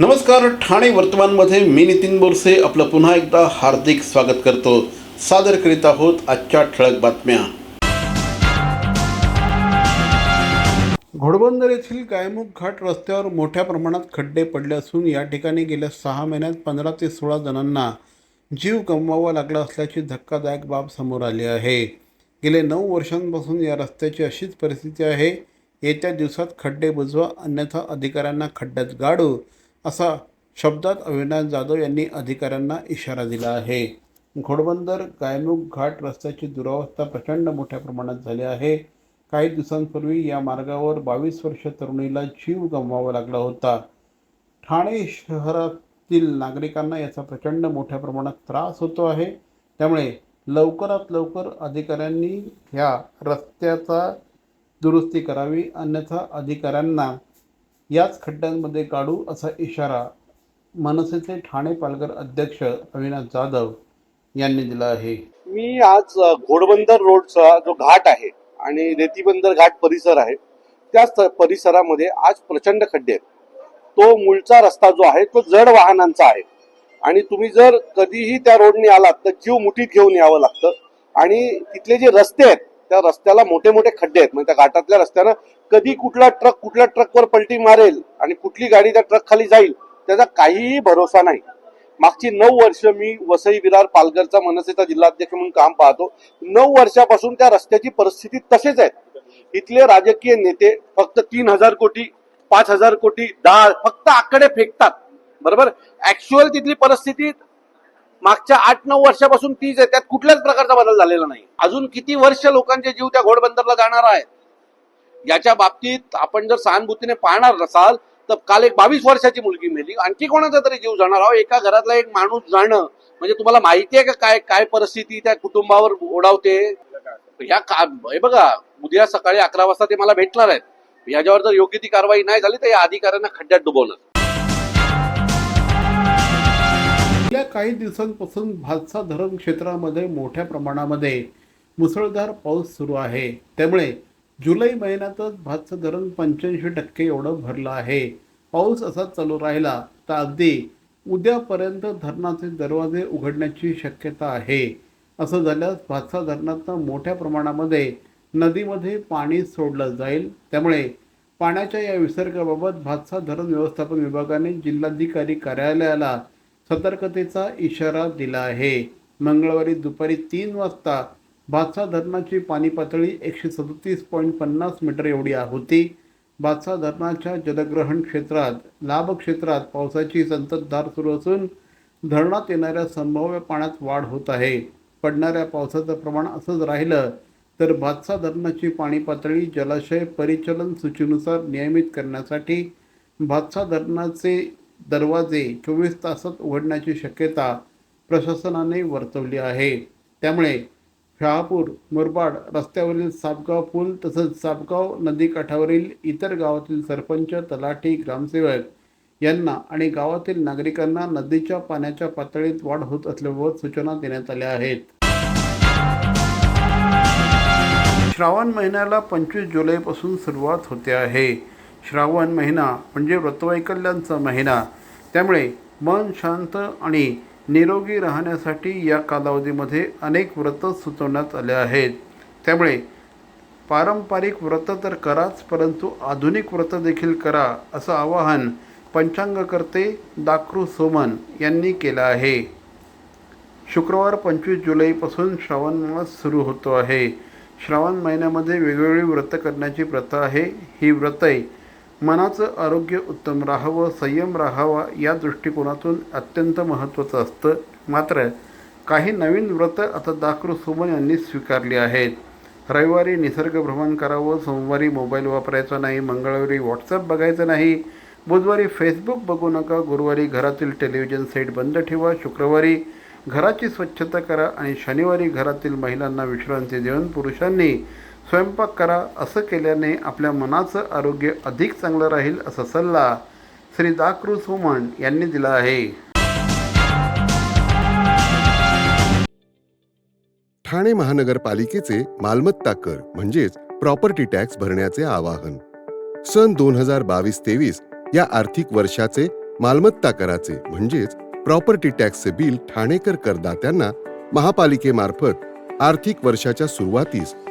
नमस्कार ठाणे वर्तमानमध्ये मी नितीन बोरसे आपलं पुन्हा एकदा हार्दिक स्वागत करतो. सादर करीत आहोत आजच्या ठळक बातम्या. घोडबंदर येथील गायमुख घाट रस्त्यावर मोठ्या प्रमाणात खड्डे पडले असून या ठिकाणी गेल्या सहा महिन्यात पंधरा ते सोळा जणांना जीव गमवावा लागला असल्याची धक्कादायक बाब समोर आली आहे. गेले नऊ वर्षांपासून या रस्त्याची अशीच परिस्थिती आहे. येत्या दिवसात खड्डे बुजवा अन्यथा अधिकाऱ्यांना खड्ड्यात गाडू असा शब्दात अविनाश जाधव यांनी अधिकाऱ्यांना इशारा दिला आहे. घोडबंदर गायमुख घाट रस्त्याची दुरावस्था प्रचंड मोठ्या प्रमाणात झाली आहे. काही दिवसांपूर्वी या मार्गावर बावीस वर्ष तरुणीला जीव गमवावा लागला होता. ठाणे शहरातील नागरिकांना याचा प्रचंड मोठ्या प्रमाणात त्रास होतो आहे. त्यामुळे लवकरात लवकर अधिकाऱ्यांनी ह्या रस्त्याचा दुरुस्ती करावी अन्यथा अधिकाऱ्यांना याच खड्ड्यांमध्ये काढू असा इशारा मनसेचे ठाणे पालघर अध्यक्ष अविनाश जाधव यांनी दिला आहे. मी आज घोडबंदर रोडचा जो घाट आहे आणि रेतीबंदर घाट परिसर आहे त्या परिसरामध्ये आज प्रचंड खड्डे आहेत. तो मूळचा रस्ता जो आहे तो जड वाहनांचा आहे. आणि तुम्ही जर कधीही त्या रोडने आलात तर जीव मुठीत घेऊन यावं लागतं. आणि तिथले जे रस्ते आहेत त्या रस्त्याला मोठे मोठे खड्डे आहेत. म्हणजे त्या घाटातल्या रस्त्यानं कधी कुठला ट्रक कुठल्या ट्रकवर पलटी मारेल आणि कुठली गाडी त्या ट्रक खाली जाईल त्याचा काहीही भरोसा नाही. मागची नऊ वर्ष मी वसई विरार पालघरचा मनसेचा जिल्हाध्यक्ष म्हणून काम पाहतो. नऊ वर्षापासून त्या रस्त्याची परिस्थिती तसेच आहे. इथले राजकीय नेते फक्त तीन हजार कोटी पाच हजार कोटी दहा फक्त आकडे फेकतात. बरोबर? ऍक्च्युअल तिथली परिस्थिती मागच्या आठ नऊ वर्षापासून तीच आहे. त्यात कुठल्याच प्रकारचा बदल झालेला नाही. अजून किती वर्ष लोकांचे जीव त्या घोडबंदरला जाणार आहेत? याच्या बाबतीत आपण जर सहानुभूतीने पाहणार नसाल तर काल एक बावीस वर्षाची मुलगी मेली. आणखी कोणाचा तरी जीव जाणार? अहो एका घरातला एक माणूस जाणं. म्हणजे तुम्हाला माहिती आहे का काय काय परिस्थिती त्या कुटुंबावर ओढावते? या का हे बघा उद्या सकाळी अकरा वाजता ते मला भेटणार आहेत. याच्यावर जर योग्य ती कारवाई नाही झाली तर या अधिकाऱ्यांना खड्ड्यात डुबवणार गेल्या काही दिवसांपासून भातसा धरण क्षेत्रामध्ये मोठ्या प्रमाणामध्ये मुसळधार पाऊस सुरू आहे. त्यामुळे जुलै महिन्यातच भातसा धरण पंच्याऐंशी टक्के एवढं भरलं आहे. पाऊस असाच चालू राहिला तर अगदी उद्यापर्यंत धरणाचे दरवाजे उघडण्याची शक्यता आहे. असं झाल्यास भातसा धरणातनं मोठ्या प्रमाणामध्ये नदीमध्ये पाणी सोडलं जाईल. त्यामुळे पाण्याच्या या विसर्गाबाबत भातसा धरण व्यवस्थापन विभागाने जिल्हाधिकारी कार्यालयाला सतर्कतेचा इशारा दिला आहे. मंगळवारी दुपारी तीन वाजता भातसा धरणाची पाणी पातळी एकशे सदतीस पॉईंट पन्नास मीटर एवढी होती. भातसा धरणाच्या जलग्रहण क्षेत्रात लाभ क्षेत्रात पावसाची संततधार सुरू असून धरणात येणाऱ्या संभाव्य पाण्यात वाढ होत आहे. पडणाऱ्या पावसाचं प्रमाण असंच राहिलं तर भातसा धरणाची पाणी पातळी जलाशय परिचलन सूचीनुसार नियमित करण्यासाठी भातसा धरणाचे दरवाजे चोवीस तासात उघडण्याची शक्यता प्रशासनाने वर्तवली आहे. त्यामुळे शहापूर मुरबाड रस्त्यावरील सापगाव पूल तसंच सापगाव नदीकाठावरील इतर गावातील सरपंच तलाठी ग्रामसेवक यांना आणि गावातील नागरिकांना नदीच्या पाण्याच्या पातळीत वाढ होत असल्याबाबत सूचना देण्यात आल्या आहेत. श्रावण महिन्याला पंचवीस जुलैपासून सुरुवात होते आहे. श्रावण महिना म्हणजे व्रतवैकल्यांचा महिना. त्यामुळे मन शांत आणि निरोगी राहण्यासाठी या कालावधीमध्ये अनेक व्रत सुचवण्यात आले आहेत. त्यामुळे पारंपरिक व्रत तर कराच परंतु आधुनिक व्रत देखील करा असं आवाहन पंचांगकर्ते दाक्रू सोमन यांनी केलं आहे. शुक्रवार पंचवीस जुलैपासून श्रावण मास सुरू होतो आहे. श्रावण महिन्यामध्ये वेगवेगळी व्रत करण्याची प्रथा आहे. ही व्रतही मनाचं आरोग्य उत्तम राहावं संयम राहावा या दृष्टिकोनातून अत्यंत महत्त्वाचं असतं. मात्र काही नवीन व्रतं आता दाखरू सुमन यांनी स्वीकारली आहेत. रविवारी निसर्ग भ्रमण करावं सोमवारी मोबाईल वापरायचा नाही मंगळवारी व्हॉट्सअप बघायचं नाही बुधवारी फेसबुक बघू नका गुरुवारी घरातील टेलिव्हिजन सेट बंद ठेवा शुक्रवारी घराची स्वच्छता करा आणि शनिवारी घरातील महिलांना विश्रांती देऊन पुरुषांनी स्वयंपाक करा असं केल्याने आपल्या मनाचं आरोग्य अधिक चांगलं राहील असा सल्ला श्री दाक्रू सोमन यांनी दिला आहे. ठाणे महानगरपालिकेचे मालमत्ता कर म्हणजेच प्रॉपर्टी टॅक्स भरण्याचे आवाहन. सन दोन हजार बावीस तेवीस या आर्थिक वर्षाचे मालमत्ता कराचे म्हणजेच प्रॉपर्टी टॅक्सचे बिल ठाणेकर करदात्यांना महापालिकेमार्फत आर्थिक वर्षाच्या सुरुवातीस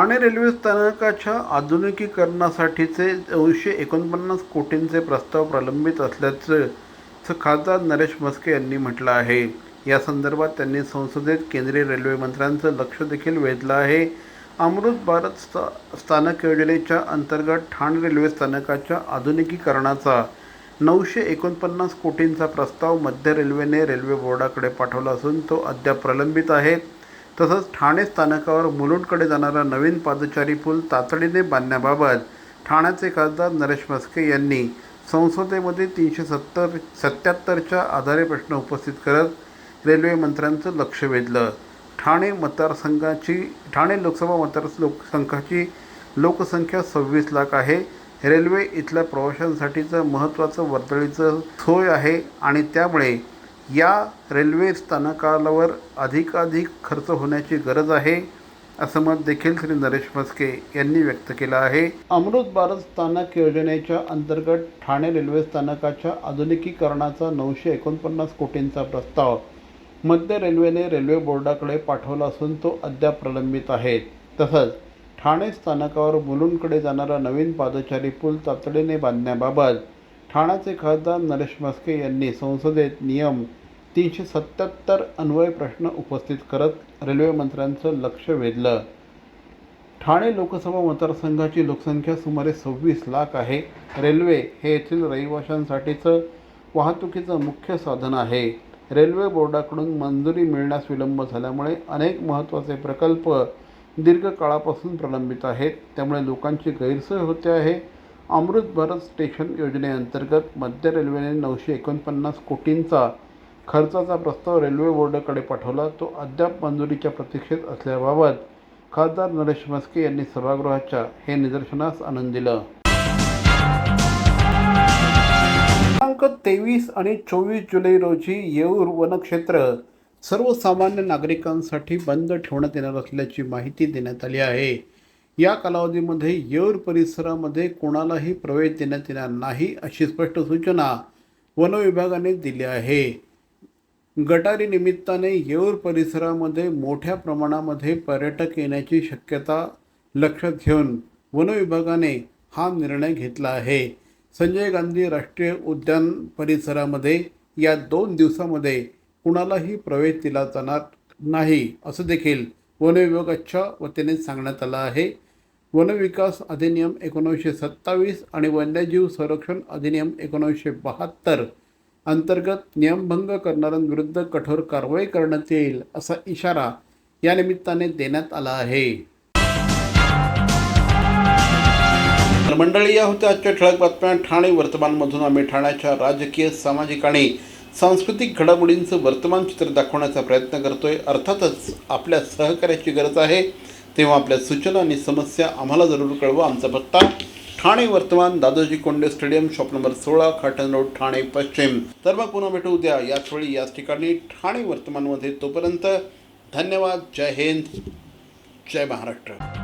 Thane railway स्थानकाच्या आधुनिकीकरणासाठीचे दोनशे एकोणपन्नास कोटींचे प्रस्ताव प्रलंबित असल्याचं खासदार नरेश म्हस्के यांनी म्हटलं आहे. या संदर्भात त्यांनी संसदेत केंद्रीय रेल्वे मंत्र्यांचं लक्ष देखील वेधलं आहे. अमृत भारत स्था स्थानक योजनेच्या अंतर्गत ठाणे रेल्वे स्थानकाच्या आधुनिकीकरणाचा नऊशे एकोणपन्नास कोटींचा प्रस्ताव मध्य रेल्वेने रेल्वे बोर्डाकडे पाठवला असून तो अद्याप प्रलंबित आहे. तसंच ठाणे स्थानकावर मुलुंडकडे जाणारा नवीन पादचारी पूल तातडीने बांधण्याबाबत ठाण्याचे खासदार नरेश म्हस्के यांनी संसदेमध्ये तीनशे सत्तर सत्याहत्तरच्या आधारे प्रश्न उपस्थित करत रेल्वे मंत्र्यांचं लक्ष वेधलं. ठाणे मतदारसंघाची ठाणे लोकसभा मतदार लोकसंघाची लोकसंख्या सव्वीस लाख आहे. रेल्वे इथल्या प्रवाशांसाठीचं महत्त्वाचं वर्दळीचं सोय आहे आणि त्यामुळे या रेल्वे स्थानकावर अधिकाधिक खर्च होण्याची गरज आहे असं मत देखील श्री नरेश म्हस्के यांनी व्यक्त केलं आहे. अमृत भारत स्थानक योजनेच्या अंतर्गत ठाणे रेल्वे स्थानकाच्या आधुनिकीकरणाचा नऊशे एकोणपन्नास कोटींचा प्रस्ताव मध्य रेल्वेने रेल्वे बोर्डाकडे पाठवला असून तो अद्याप प्रलंबित आहे. तसंच ठाणे स्थानकावर मुलुंडकडे जाणारा नवीन पादचारी पूल तातडीने बांधण्याबाबत ठाण्याचे खासदार नरेश म्हस्के यांनी संसदेत नियम तीनशे सत्याहत्तर अन्वय प्रश्न उपस्थित करत रेल्वे मंत्र्यांचं लक्ष वेधलं. ठाणे लोकसभा मतदारसंघाची लोकसंख्या सुमारे सव्वीस लाख आहे. रेल्वे हे येथील रहिवाशांसाठीचं वाहतुकीचं मुख्य साधन आहे. रेल्वे बोर्डाकडून मंजुरी मिळण्यास विलंब झाल्यामुळे अनेक महत्त्वाचे प्रकल्प दीर्घकाळापासून प्रलंबित आहेत. त्यामुळे लोकांची गैरसोय होते आहे. अमृत भारत स्टेशन योजनेअंतर्गत मध्य रेल्वेने नऊशे एकोणपन्नास कोटींचा खर्चाचा प्रस्ताव रेल्वे बोर्डाकडे पाठवला तो अद्याप मंजुरीच्या प्रतीक्षेत असल्याबाबत खासदार नरेश म्हस्के यांनी सभागृहाच्या हे निदर्शनास आणून दिलं. दिनांक तेवीस आणि चोवीस जुलै रोजी येऊर वनक्षेत्र सर्वसामान्य नागरिकांसाठी बंद ठेवण्यात येणार असल्याची माहिती देण्यात आली आहे. या कालावधीमध्ये येऊर परिसरामध्ये कोणालाही प्रवेश देण्यात येणार नाही अशी स्पष्ट सूचना वनविभागाने दिली आहे. गटारी निमित्ताने येऊर परिसरामध्ये मोठ्या प्रमाणामध्ये पर्यटक येण्याची शक्यता लक्षात घेऊन वनविभागाने हा निर्णय घेतला आहे. संजय गांधी राष्ट्रीय उद्यान परिसरामध्ये या दोन दिवसामध्ये कुणालाही प्रवेश दिला जाणार नाही असं देखील वनविभागाच्या वतीने सांगण्यात आलं आहे. वनविकास अधिनियम एकोणीसशे सत्तावीस आणि वन्यजीव संरक्षण अधिनियम एकोणीसशे बहात्तर अंतर्गत नियमभंग करणाऱ्यांविरुद्ध कठोर कारवाई करण्यात येईल असा इशारा या निमित्ताने देण्यात आला आहे. तर मंडळी या होत्या आजच्या ठळक बातम्या. ठाणे वर्तमानमधून आम्ही ठाण्याच्या राजकीय सामाजिक आणि सांस्कृतिक घडामोडींचं वर्तमान चित्र दाखवण्याचा प्रयत्न करतोय. अर्थातच आपल्या सहकार्याची गरज आहे. तेव्हा आपल्या सूचना आणि समस्या आम्हाला जरूर कळवा. आमचा पत्ता ठाणे वर्तमान Dadoji Konde stadium shop number सोळा खाटन रोड ठाणे पश्चिम. तर मग पुन्हा भेटू उद्या. याच वेळी याच ठिकाणी ठाणे वर्तमानमध्ये तोपर्यंत धन्यवाद. जय हिंद. जय महाराष्ट्र.